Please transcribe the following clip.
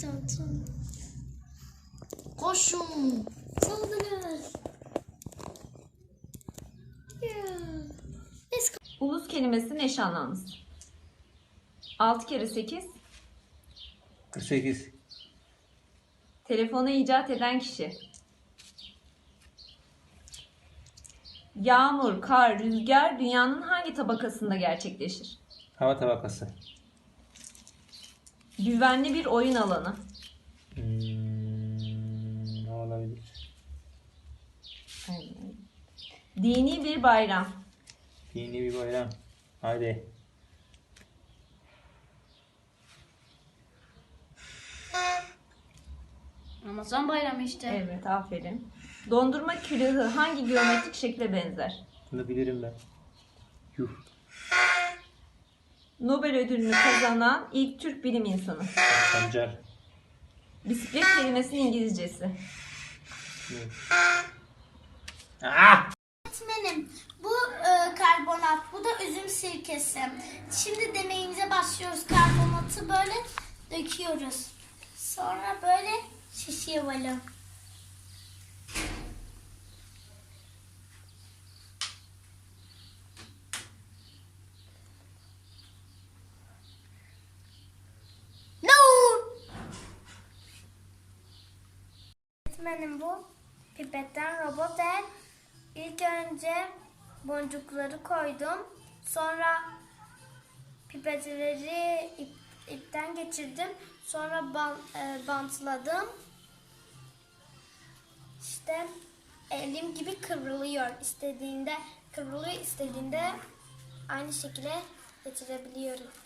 Tatlı. Koşun. Saldırın. Ulus kelimesinin eş anlamlısı. 6 kere 8. 48. Telefonu icat eden kişi. Yağmur, kar, rüzgar dünyanın hangi tabakasında gerçekleşir? Hava tabakası. Güvenli bir oyun alanı. Hmm, ne olabilir? Dini bir bayram. Dini bir bayram. Haydi. Ramazan bayramı işte. Evet, aferin. Dondurma külahı hangi geometrik şekle benzer? Bunu bilirim ben. Yuh. Nobel ödülünü kazanan ilk Türk bilim insanı. Sancar. Bisiklet kelimesinin İngilizcesi. Ah! Öğretmenim bu e, karbonat, bu da üzüm sirkesi. Şimdi deneyimize başlıyoruz. Karbonatı böyle döküyoruz. Sonra böyle şişiyor böyle. Öğretmenim bu pipetten robot el. İlk önce boncukları koydum. Sonra pipetleri ip, ipten geçirdim. Sonra ban, e, bantladım. İşte elim gibi kıvrılıyor. İstediğinde kıvrılıyor, istediğinde aynı şekilde getirebiliyorum.